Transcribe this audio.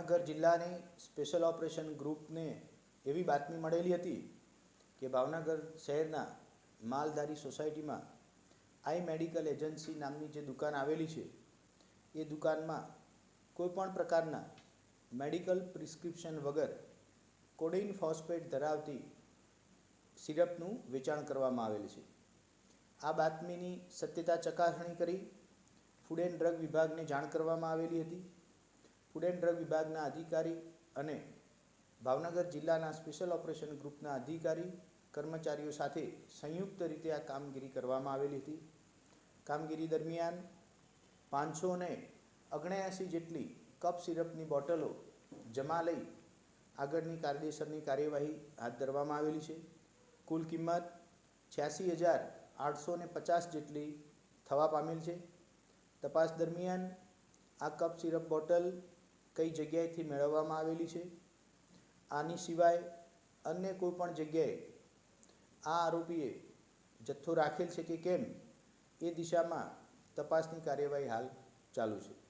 ભાવનગર જિલ્લાની special operation ગ્રુપને એવી બાતમી મળેલી હતી કે ભાવનગર શહેરના માલધારી સોસાયટીમાં આઈ મેડિકલ એજન્સી નામની જે દુકાન આવેલી છે, એ દુકાનમાં કોઈપણ પ્રકારના મેડિકલ પ્રિસ્ક્રિપ્શન વગર કોડિન ફોસ્ફેટ ધરાવતી સિરપનું વેચાણ કરવામાં આવેલ છે. આ બાતમીની સત્યતા ચકાસણી કરી ફૂડ એન્ડ ડ્રગ વિભાગને જાણ કરવામાં આવેલી હતી. ફૂડ એન્ડ ડ્રગ વિભાગના અધિકારી અને ભાવનગર જિલ્લાના સ્પેશિયલ ઓપરેશન ગ્રુપના અધિકારી, કર્મચારીઓ સાથે સંયુક્ત રીતે આ કામગીરી કરવામાં આવેલી હતી. કામગીરી દરમિયાન પાંચસો ને અગણ્યાસી જેટલી કપ સિરપની બોટલો જમા લઈ આગળની કાયદેસરની કાર્યવાહી હાથ ધરવામાં આવેલી છે. કુલ કિંમત છ્યાસી હજાર આઠસો ને પચાસ જેટલી થવા પામેલ છે. તપાસ દરમિયાન આ કપ સિરપ બોટલ કઈ જગ્યાએથી મેળવવામાં આવેલી છે? આની સિવાય અન્ય કોઈ પણ જગ્યાએ આ આરોપીએ જથ્થો રાખેલ છે કે કેમ? એ દિશામાં તપાસની કાર્યવાહી હાલ ચાલુ છે.